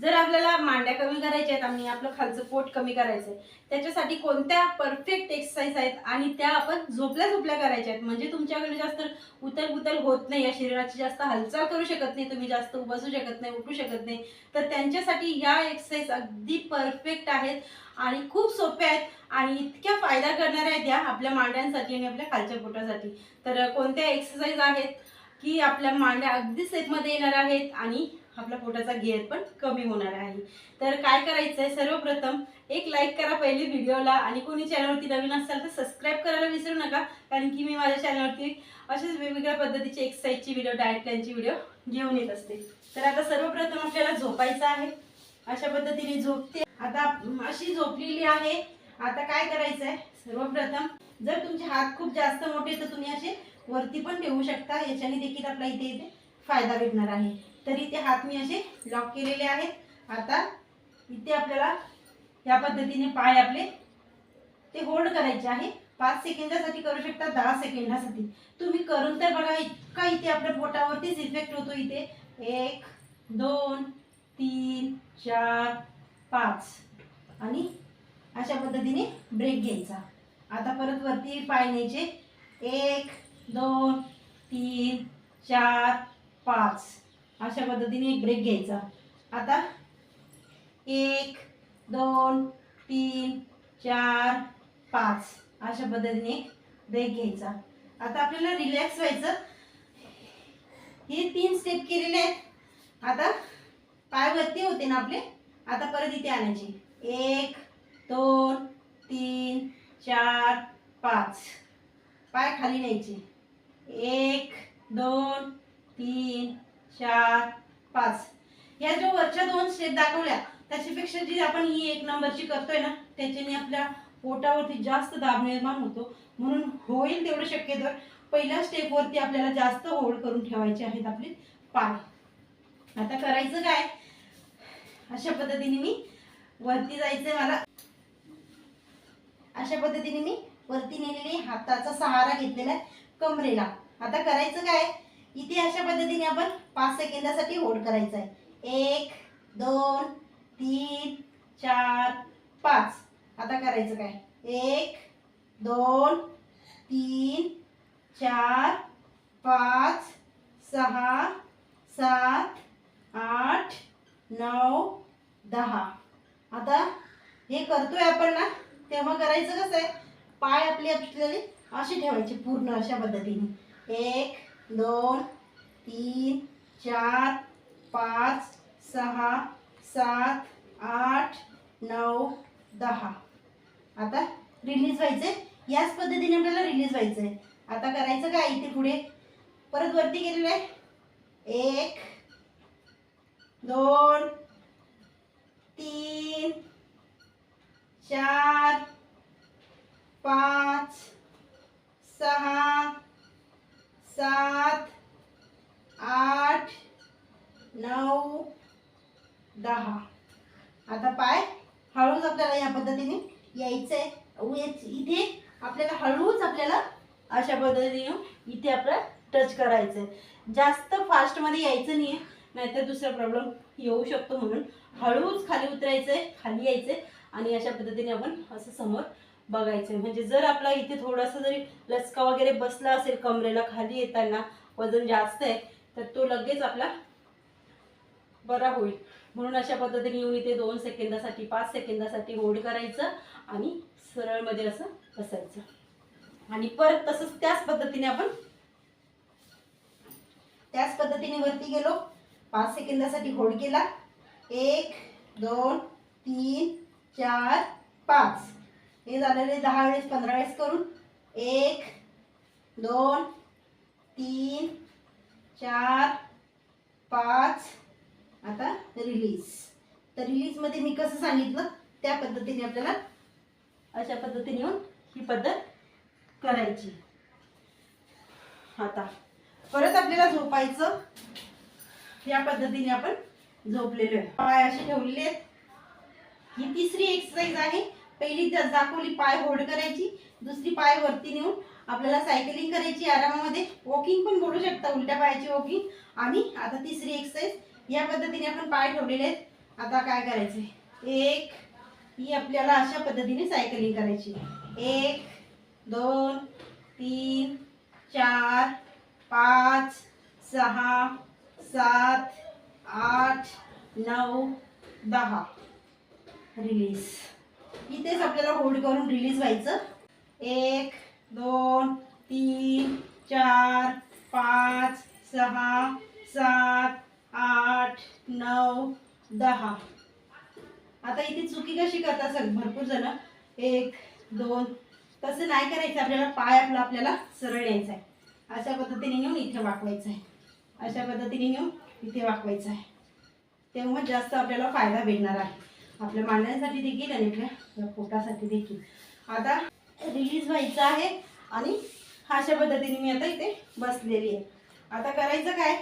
जर आपल्याला मांड्या कमी करायच्या आहेत आणि आपलं खालचं पोट कमी करायचं आहे त्याच्यासाठी कोणत्या परफेक्ट एक्सरसाइज आहेत आणि त्या आपण झोपल्या झोपल्या करायच्या आहेत? म्हणजे तुमच्याकडे जास्त उतल बुतल होत नाही या शरीराची जास्त हालचाल करू शकत नाही तुम्ही जास्त बसू शकत नाही उठू शकत नाही. तर त्यांच्यासाठी ह्या एक्सरसाइज अगदी परफेक्ट आहेत आणि खूप सोप्या आहेत आणि इतक्या फायदा करणाऱ्या आहेत या आपल्या मांड्यांसाठी आणि आपल्या खालच्या पोटासाठी. तर कोणत्या एक्सरसाइज आहेत की आपल्या मांड्या अगदी सेटमध्ये येणार आहेत आणि आपला पोटाचा घेर पण कमी होणार आहे. तर काय करायचं आहे सर्वप्रथम एक लाईक करा पहिले व्हिडिओला आणि कोणी चॅनलवरती नवीन असाल तर सबस्क्राईब करायला विसरू नका कारण की मी माझ्या चॅनलवरती असेच वेगवेगळ्या पद्धतीचे एक्सरसाइजची व्हिडिओ डाएट प्लॅनची व्हिडिओ घेऊन येत असते. तर आता सर्वप्रथम आपल्याला झोपायचं आहे. अशा पद्धतीने झोपते. आता अशी झोपलेली आहे. आता काय करायचं आहे सर्वप्रथम जर तुमचे हात खूप जास्त मोठे तर तुम्ही असे वरती पण ठेवू शकता. याच्याने देखील आपला इथे इथे फायदा भेटणार आहे. तरी ते हात मी असे लॉक केलेले आहेत. आता इथे आपल्याला या पद्धतीने पाय आपले ते होल्ड करायचे आहे. पाच सेकंदासाठी करू शकता दहा सेकंदासाठी. तुम्ही करून तर बघा इतका इथे आपल्या पोटावरतीच इफेक्ट होतो इथे. एक दोन तीन चार पाच. आणि अशा पद्धतीने ब्रेक घ्यायचा. आता परत वरती पाय न्यायचे. एक दोन तीन चार पाच. अशा पद्धतीने एक ब्रेक घ्यायचा. आता एक दोन तीन चार पाच. अशा पद्धतीने ब्रेक घ्यायचा. आता आपल्याला रिलॅक्स व्हायचं. हे तीन स्टेप केलेले आहेत. आता पाय वरती होते ना आपले. आता परत इथे आणायचे. एक दोन तीन चार पाच. पाय खाली न्यायचे. एक दोन तीन चार पाच. या जो वरच्या दोन स्टेप दाखवल्या त्याच्यापेक्षा जी आपण ही एक नंबरची करतोय ना त्याच्याने आपल्या पोटावरती जास्त दाब निर्माण होतो. म्हणून होईल तेवढं शक्यतो. पहिल्या स्टेपवरती आपल्याला जास्त होल्ड करून ठेवायचे आहेत आपले पाय. आता करायचं काय? अशा पद्धतीने मी वरती जायचंय मला. अशा पद्धतीने मी वरती नेलेली हाताचा सहारा घेतलेला आहे कमरेला. आता करायचं काय? इथे अशा पद्धतीने आपण पाच सेकंदासाठी होल्ड करायचं आहे. एक दोन तीन चार पाच. आता करायचं काय? एक दोन तीन चार पाच सहा सात आठ नऊ दहा. आता हे करतोय आपण ना तेव्हा करायचं कसं आहे? पाय आपले आपल्याला असे ठेवायचे पूर्ण अशा पद्धतीने. एक दोन तीन चार पाच सहा सात आठ नऊ दहा. आता रिलीज व्हायचंय. याच पद्धतीने आपल्याला रिलीज व्हायचं आहे आता करायचं काय इथे पुढे? परत वरती गेलेलं आहे. एक दोन तीन चार पाच सहा सात आठ नऊ दहा. आता पाय हळूच आपल्याला या पद्धतीने यायचं आहे इथे आपल्याला हळूच आपल्याला अशा पद्धतीने इथे आपल्याला टच करायचं आहे जास्त फास्टमध्ये यायचं नाही आहे नाहीतर दुसरा प्रॉब्लेम येऊ शकतो म्हणून हळूच खाली उतरायचं आहे खाली यायचं आहे आणि अशा पद्धतीने आपण असं समोर बघायचं आहे म्हणजे जर आपला इथे थोडासा जरी लचका वगैरे बसला असेल कमरेला खाली येताना वजन जास्त आहे तर तो लगेच आपला बरा होईल. म्हणून अशा पद्धतीने येऊन इथे दोन सेकंदासाठी पाच सेकंदासाठी होल्ड करायचं आणि सरळमध्ये असं बसायचं. आणि परत तसंच त्याच पद्धतीने आपण त्याच पद्धतीने वरती गेलो. पाच सेकंदासाठी होल्ड केला. एक दोन तीन चार पाच. हे झालेले दहा वेळेस पंधरा वेळेस करून एक दोन तीन चार पाच आता रिलीज तर रिलीजमध्ये मी कसं सांगितलं? त्या पद्धतीने आपल्याला अशा पद्धतीने येऊन ही पद्धत करायची. आता परत आपल्याला झोपायचं या पद्धतीने आपण झोपलेलो आहे. पाय असे ठेवलेले आहेत. ही तिसरी एक्सरसाइज आहे. पहिली दाखवली पाय होल्ड करायची. दुसरी पाय वरती नेऊन आपल्याला सायकलिंग करायची आरामामध्ये वॉकिंग पण बोलू शकता उलट्या पायाची वॉकिंग आणि आता तिसरी एक्सरसाइज या पद्धतीने आपण पाय ठेवलेले आहेत. आता काय करायचं एक ही आपल्याला अशा पद्धतीने सायकलिंग करायची एक दोन तीन चार पाच सहा सात आठ नऊ दहा. रिलीज इथेच आपल्याला होल्ड करून रिलीज व्हायचं. एक दोन तीन चार पाच सहा सात आठ नऊ दहा. आता इथे चुकी कशी करतात सग भरपूर जण. एक दोन. तसं नाही करायचं. आपल्याला पाय आपला आपल्याला सरळ यायचा आहे अशा पद्धतीने नेऊन इथे वाकवायचं आहे अशा पद्धतीने नेऊन इथे वाकवायचं आहे तेव्हा जास्त आपल्याला फायदा भेटणार आहे. आपल्या मांडण्यासाठी देखील आणि आपल्या पोटासाठी देखील. आता रिलीज व्हायचं आहे. आणि अशा पद्धतीने मी आता इथे बसलेली आहे. आता करायचं काय?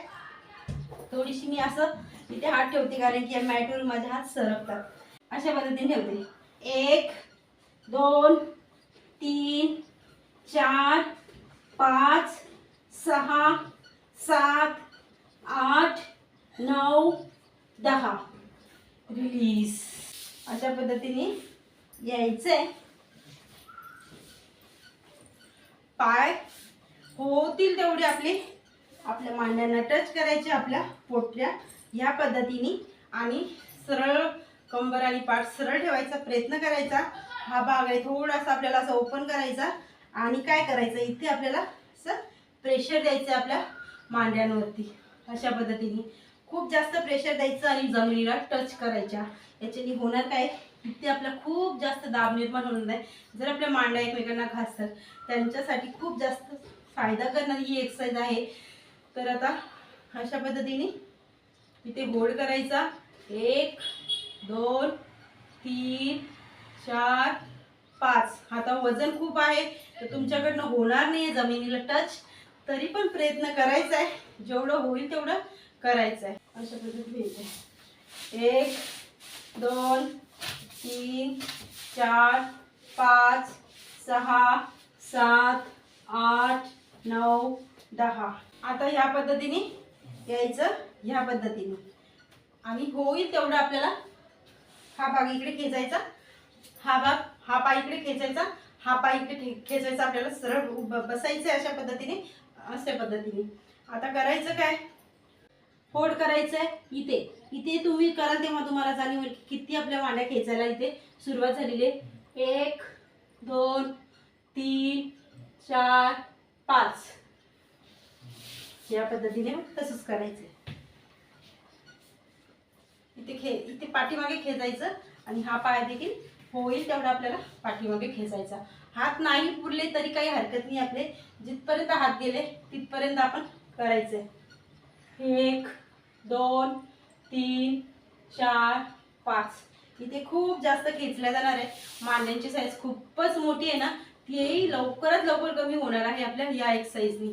थोडीशी मी असं इथे हात ठेवते कारण की या मॅटवर माझे हात सरकतात. अशा पद्धतीने ठेवते. एक दोन तीन चार पाच सहा सात आठ नऊ दहा. रिलीज अशा पद्धतीने यायचं आहे पाय होतील तेवढे आपले. आपल्या मांड्यांना टच करायचे आपल्या पोटल्या. ह्या पद्धतीने आणि सरळ कंबर आणि पाठ सरळ ठेवायचा प्रयत्न करायचा. हा भाग आहे थोडासा आपल्याला असं ओपन करायचा. आणि काय करायचं? इथे आपल्याला असं प्रेशर द्यायचं आपल्या मांड्यांवरती. अशा पद्धतीने. खूप जास्त प्रेशर द्यायचं आणि जमिनीला टच करायच्या. याच्याने होणार काय? इथे आपला खूप जास्त दाब निर्माण होणार नाही. जर आपल्या मांड्या एकमेकांना घासतात त्यांच्यासाठी खूप जास्त फायदा करणारी ही एक्सरसाइज आहे. तर आता अशा पद्धतीने इथे होल्ड करायचा. एक दोन तीन चार पाच. आता वजन खूप आहे तर तुमच्याकडनं होणार नाही आहे जमिनीला टच तरी पण प्रयत्न करायचा आहे जेवढं होईल तेवढं करायचं आहे अशा पद्धतीने एक दोन तीन चार पाच सहा सात आठ नऊ दहा. आता ह्या पद्धतीने यायचं ह्या पद्धतीने. आणि होईल तेवढं आपल्याला हा भाग इकडे खेचायचा हा भाग हा पाय इकडे खेचायचा हा पाय इकडे खेचायचा आपल्याला सरळ बसायचं बसायचं अशा पद्धतीने अशा पद्धतीने. आता करायचं काय? फोड करायचं आहे इथे. इथे तुम्ही कराल तेव्हा तुम्हाला जाणीव होईल किती आपल्या मांड्या खेचायला इथे सुरुवात झालेली आहे. एक दोन तीन चार पाच. या पद्धतीने तसंच करायचं इथे खे इथे पाठीमागे खेचायचं आणि हा पाय देखील होईल तेवढा आपल्याला पाठीमागे खेचायचा. हात नाही पुरले तरी काही हरकत नाही आपले. जिथपर्यंत हात गेले तिथपर्यंत आपण करायचंय. एक दोन तीन चार पाच. इथे खूप जास्त खेचल्या जाणार आहे. मांड्यांची साईज खूपच मोठी आहे ना तीही लवकरात लवकर कमी होणार आहे आपल्या या एक्सरसाइजनी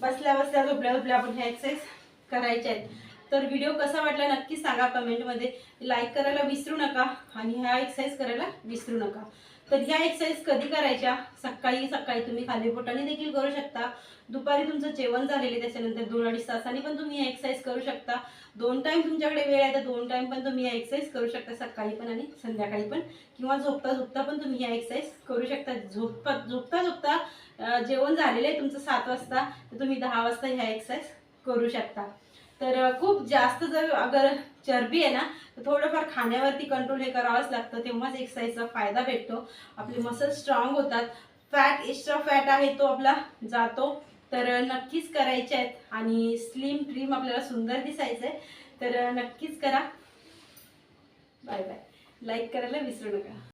बसल्या बसल्या झोपल्या झोपल्या आपण ह्या एक्सरसाइज करायच्या आहेत. तर व्हिडिओ कसा वाटला नक्की सांगा कमेंटमध्ये लाईक करायला विसरू नका आणि ह्या एक्सरसाइज करायला विसरू नका. तर ह्या एक्सरसाइज कधी करायच्या? सकाळी सकाळी तुम्ही खाली पोटाने देखील करू शकता. दुपारी तुमचं जेवण झालेले त्याच्यानंतर दोन अडीच तासांनी पण तुम्ही या एक्सरसाइज करू शकता. दोन टाइम तुमच्याकडे वेळ आहे तर दोन टाइम पण तुम्ही या एक्सरसाइज करू शकता सकाळी पण आणि संध्याकाळी पण. किंवा झोपता झोपता पण तुम्ही या एक्सरसाइज करू शकता. झोपता झोपता झोपता जेवण झालेलं आहे तुमचं सात वाजता तर तुम्ही दहा वाजता ह्या एक्सरसाइज करू शकता. तर खूप जास्त जर अगर चरबी आहे ना तर थोडंफार खाण्यावरती कंट्रोल हे करावंच लागतं. तेव्हाच एक्सरसाइजचा फायदा भेटतो. आपले मसल स्ट्रॉंग होतात. फॅट एक्स्ट्रा फॅट आहे तो आपला जातो. तर नक्कीच करायचे आहेत. आणि स्लिम ट्रीम आपल्याला सुंदर दिसायचं आहे तर नक्कीच करा. Bye bye. लाईक करायला विसरू नका.